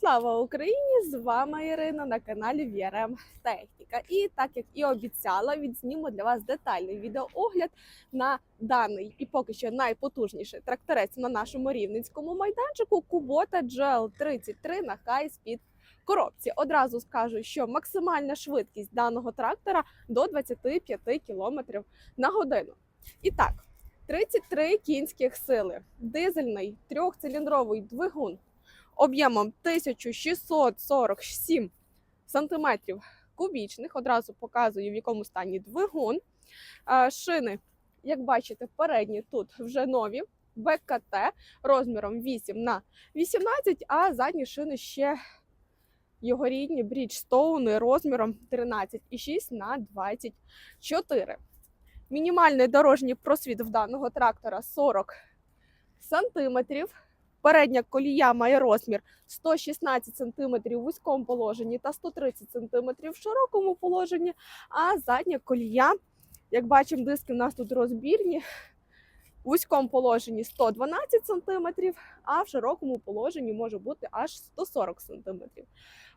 Слава Україні! З вами Ірина на каналі VRM Техніка. І так як і обіцяла, відзніму для вас детальний відеоогляд на даний і поки що найпотужніший тракторець на нашому рівненському майданчику Kubota GL33 на хай-спід коробці. Одразу скажу, що максимальна швидкість даного трактора до 25 км на годину. І так, 33 кінських сили, дизельний трьохциліндровий двигун об'ємом 1647 сантиметрів кубічних. Одразу показую, в якому стані двигун. Шини, як бачите, передні тут вже нові. БКТ розміром 8 на 18, а задні шини ще його рідні Bridgestone розміром 13,6 на 24. Мінімальний дорожній просвіт в даного трактора 40 сантиметрів. Передня колія має розмір 116 см в вузькому положенні та 130 см в широкому положенні. А задня колія, як бачимо, диски у нас тут розбірні. В вузькому положенні 112 см, а в широкому положенні може бути аж 140 см.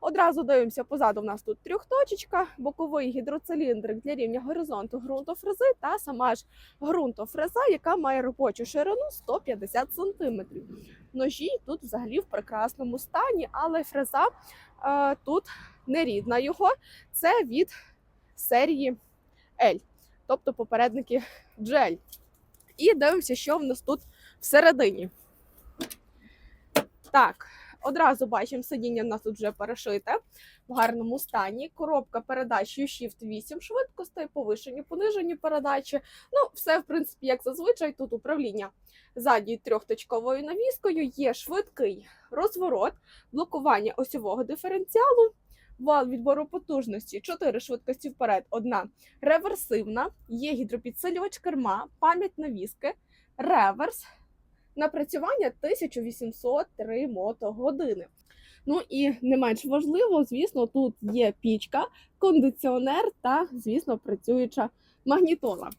Одразу дивимося, позаду в нас тут трьохточечка, боковий гідроциліндрик для рівня горизонту ґрунтофрези та сама ж ґрунтофреза, яка має робочу ширину 150 см. Ножі тут взагалі в прекрасному стані, але фреза е, тут не рідна його. Це від серії L, тобто попередники GL. І дивимося, що в нас тут всередині. Так, одразу бачимо, сидіння в нас тут вже перешите в гарному стані. Коробка передач U-Shift 8 швидкостей, повишені, понижені передачі. Ну, все, в принципі, як зазвичай, тут управління ззаді трьохточковою навіскою, є швидкий розворот, блокування осьового диференціалу, вал відбору потужності, 4 швидкості вперед, одна реверсивна, є гідропідсилювач керма, пам'ять навіски, реверс, напрацювання 1803 мотогодини. Ну і не менш важливо, звісно, тут є пічка, кондиціонер та, звісно, працююча магнітола.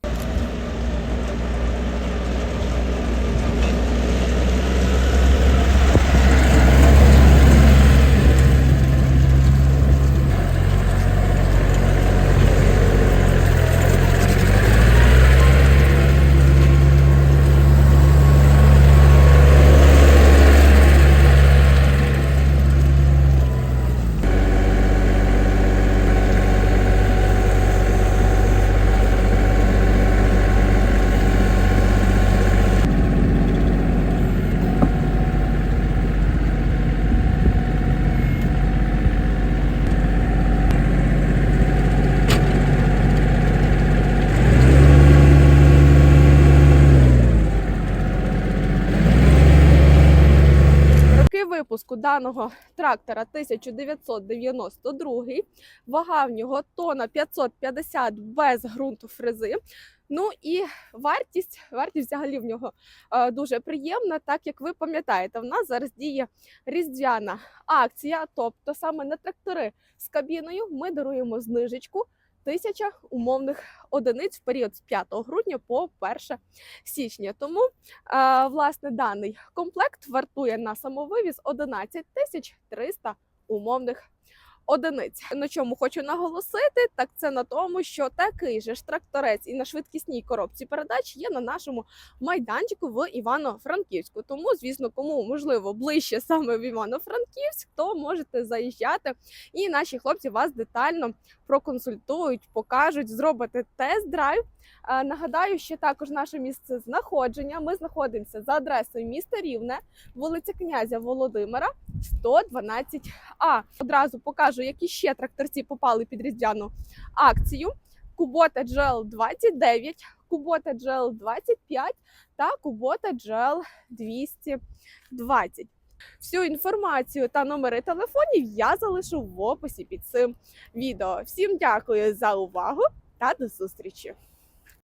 Випуску даного трактора 1992, вага в нього тона 550 без ґрунту фрези. Ну і вартість, вартість взагалі в нього е, дуже приємна, так як ви пам'ятаєте, в нас зараз діє різдвяна акція, тобто саме на трактори з кабіною ми даруємо знижечку тисяча умовних одиниць в період з 5 грудня по 1 січня. Тому Власне, даний комплект вартує на самовивіз 11 тисяч 300 умовних одиниць. На чому хочу наголосити, так це на тому, що такий же ж тракторець і на швидкісній коробці передач є на нашому майданчику в Івано-Франківську. Тому, звісно, кому можливо ближче саме в Івано-Франківськ, то можете заїжджати, і наші хлопці вас детально проконсультують, покажуть, зробите тест-драйв. Е, Нагадаю, що також наше місце знаходження. Ми знаходимося за адресою міста Рівне, вулиця князя Володимира, 112А. Одразу покажу, які ще тракторці попали під різдвяну акцію. Кубота GL 29, Кубота GL 25 та Кубота GL 220. Всю інформацію та номери телефонів я залишу в описі під цим відео. Всім дякую за увагу та до зустрічі!